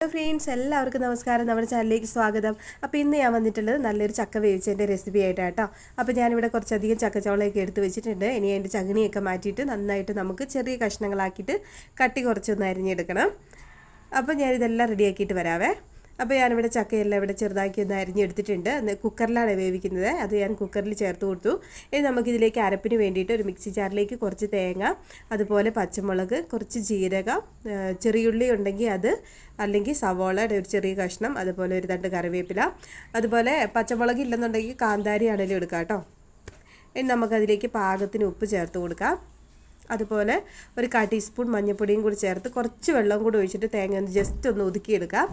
Hello friends എല്ലാവർക്കും നമസ്കാരം. നമ്മുടെ ചാനലിലേക്ക് സ്വാഗതം. അപ്പോൾ ഇന്ന് ഞാൻ വന്നിട്ടുള്ളത് നല്ലൊരു ചക്ക വേവിച്ചതിന്റെ റെസിപ്പി ആയിട്ടാണ് കേട്ടോ അപ്പോൾ ഞാനിവിടെ കുറച്ചധികം ചക്കച്ചോളയൊക്കെ എടുത്ത് വെച്ചിട്ടുണ്ട്. ഇനി അതിന്റെ ചകിണിയൊക്കെ മാറ്റിയിട്ട് നന്നായിട്ട് നമുക്ക് ചെറിയ കഷ്ണങ്ങളാക്കിയിട്ട് കട്ടി കുറച്ചൊന്ന് അരിഞ്ഞെടുക്കണം. അപ്പോൾ ഞാനിതെല്ലാം റെഡിയാക്കിയിട്ട് വരാവേ. അപ്പോൾ ഞാനിവിടെ ചക്കയെല്ലാം ഇവിടെ ചെറുതാക്കി ഒന്ന് അരിഞ്ഞെടുത്തിട്ടുണ്ട്. കുക്കറിലാണ് വേവിക്കുന്നത്. അത് ഞാൻ കുക്കറിൽ ചേർത്ത് കൊടുത്തു. ഇനി നമുക്കിതിലേക്ക് അരപ്പിന് വേണ്ടിയിട്ട് ഒരു മിക്സി ജാറിലേക്ക് കുറച്ച് തേങ്ങ അതുപോലെ പച്ചമുളക് കുറച്ച് ജീരകം ചെറിയുള്ളി ഉണ്ടെങ്കിൽ അത് അല്ലെങ്കിൽ സവോളയുടെ ഒരു ചെറിയ കഷ്ണം അതുപോലെ ഒരു തണ്ട് കറിവേപ്പില അതുപോലെ പച്ചമുളക് ഇല്ലെന്നുണ്ടെങ്കിൽ കാന്താരി ആണെങ്കിലും എടുക്കാം കേട്ടോ. ഇനി നമുക്കതിലേക്ക് പാകത്തിന് ഉപ്പ് ചേർത്ത് കൊടുക്കാം. അതുപോലെ ഒരു കാ ടീസ്പൂൺ മഞ്ഞൾപ്പൊടിയും കൂടി ചേർത്ത് കുറച്ച് വെള്ളം കൂടി ഒഴിച്ചിട്ട് തേങ്ങ ഒന്ന് ജസ്റ്റ് ഒന്ന് ഒതുക്കിയെടുക്കാം.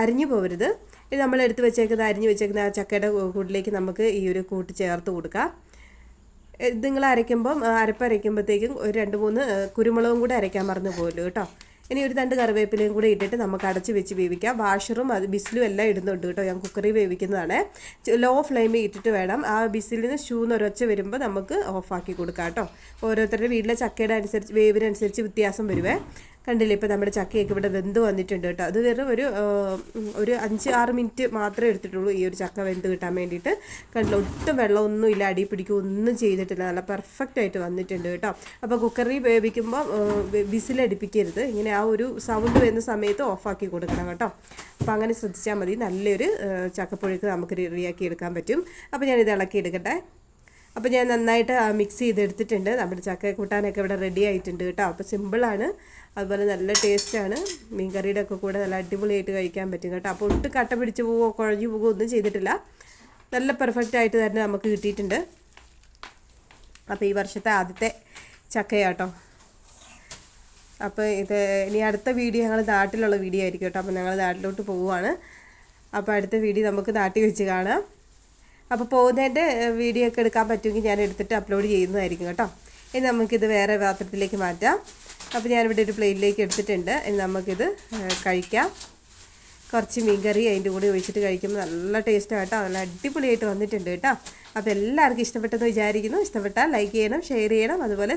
അരിഞ്ഞു പോകരുത് ഇത് നമ്മൾ എടുത്ത് വെച്ചേക്കുന്ന അരിഞ്ഞു വെച്ചേക്കുന്ന ആ ചക്കയുടെ കൂട്ടിലേക്ക് നമുക്ക് ഈ ഒരു കൂട്ട് ചേർത്ത് കൊടുക്കാം. ഇത് നിങ്ങൾ അരയ്ക്കുമ്പം അരപ്പരയ്ക്കുമ്പോഴത്തേക്കും ഒരു രണ്ട് മൂന്ന് കുരുമുളകും കൂടെ അരയ്ക്കാൻ മറന്നു പോകല്ലോ കേട്ടോ. ഇനി ഒരു രണ്ട് കറിവേപ്പിലയും കൂടി ഇട്ടിട്ട് നമുക്ക് അടച്ച് വെച്ച് വേവിക്കാം. വാഷറും അത് ബിസിലും എല്ലാം ഇടുന്നുണ്ട് കേട്ടോ. ഞാൻ കുക്കറി വേവിക്കുന്നതാണ്. ലോ ഫ്ലെയിമിൽ ഇട്ടിട്ട് വേണം. ആ ബിസിലിൽ നിന്ന് ഷൂന്ന് ഒരൊച്ച വരുമ്പോൾ നമുക്ക് ഓഫാക്കി കൊടുക്കാം കേട്ടോ. ഓരോരുത്തരുടെ വീട്ടിലെ ചക്കയുടെ അനുസരിച്ച് വേവിനനുസരിച്ച് വ്യത്യാസം വരുവേ. കണ്ടില്ലേ ഇപ്പോൾ നമ്മുടെ ചക്കയൊക്കെ ഇവിടെ വെന്ത് വന്നിട്ടുണ്ട് കേട്ടോ. അത് വെറും ഒരു ഒരു അഞ്ച് ആറ് മിനിറ്റ് മാത്രമേ എടുത്തിട്ടുള്ളൂ ഈ ഒരു ചക്ക വെന്ത് കിട്ടാൻ വേണ്ടിയിട്ട്. കണ്ടില്ല ഒട്ടും വെള്ളമൊന്നും ഇല്ല അടി പിടിക്കുക ഒന്നും ചെയ്തിട്ടില്ല. നല്ല പെർഫെക്റ്റ് ആയിട്ട് വന്നിട്ടുണ്ട് കേട്ടോ. അപ്പോൾ കുക്കറിൽ വേവിക്കുമ്പോൾ വിസിലടിപ്പിക്കരുത്. ഇങ്ങനെ ആ ഒരു സൗണ്ട് വരുന്ന സമയത്ത് ഓഫാക്കി കൊടുക്കണം കേട്ടോ. അപ്പോൾ അങ്ങനെ ശ്രദ്ധിച്ചാൽ മതി. നല്ലൊരു ചക്കപ്പുഴക്ക് നമുക്ക് റെഡിയാക്കി എടുക്കാൻ പറ്റും. അപ്പോൾ ഞാനിത് ഇളക്കി എടുക്കട്ടെ അപ്പോൾ ഞാൻ നന്നായിട്ട് മിക്സ് ചെയ്തെടുത്തിട്ടുണ്ട്. നമ്മുടെ ചക്ക കൂട്ടാനൊക്കെ ഇവിടെ റെഡി ആയിട്ടുണ്ട് കേട്ടോ. അപ്പോൾ സിമ്പിളാണ് അതുപോലെ നല്ല ടേസ്റ്റാണ് മീൻ കറിയുടെ ഒക്കെ കൂടെ നല്ല അടിപൊളിയായിട്ട് കഴിക്കാൻ പറ്റും കേട്ടോ. അപ്പോൾ ഒട്ട് കട്ട പിടിച്ച് പോവോ കുഴഞ്ഞു പോവോ ഒന്നും ചെയ്തിട്ടില്ല. നല്ല പെർഫെക്റ്റ് ആയിട്ട് തന്നെ നമുക്ക് കിട്ടിയിട്ടുണ്ട്. അപ്പോൾ ഈ വർഷത്തെ ആദ്യത്തെ ചക്കയാട്ടോ. അപ്പോൾ ഇത് ഇനി അടുത്ത വീഡിയോ ഞങ്ങൾ നാട്ടിലുള്ള വീഡിയോ ആയിരിക്കും കേട്ടോ. അപ്പോൾ ഞങ്ങൾ നാട്ടിലോട്ട് പോവുകയാണ് അപ്പോൾ അടുത്ത വീഡിയോ നമുക്ക് നാട്ടിൽ വെച്ച് കാണാം. അപ്പോൾ പോകുന്നതിന്റെ വീഡിയോ ഒക്കെ എടുക്കാൻ പറ്റുമെങ്കിൽ ഞാൻ എടുത്തിട്ട് അപ്ലോഡ് ചെയ്യുന്നതായിരിക്കും കേട്ടോ. ഇനി നമുക്കിത് വേറെ പാത്രത്തിലേക്ക് മാറ്റാം. അപ്പോൾ ഞാനിവിടെ ഒരു പ്ലേറ്റിലേക്ക് എടുത്തിട്ടുണ്ട്. ഇനി നമുക്കിത് കഴിക്കാം. കുറച്ച് മീൻകറി അതിന്റെ കൂടെ ഒഴിച്ചിട്ട് കഴിക്കുമ്പോൾ നല്ല ടേസ്റ്റ് കേട്ടോ. നല്ല അടിപൊളിയായിട്ട് വന്നിട്ടുണ്ട് കേട്ടോ. അപ്പോൾ എല്ലാവർക്കും ഇഷ്ടപ്പെട്ടെന്ന് വിചാരിക്കുന്നു. ഇഷ്ടപ്പെട്ടാൽ ലൈക്ക് ചെയ്യണം ഷെയർ ചെയ്യണം. അതുപോലെ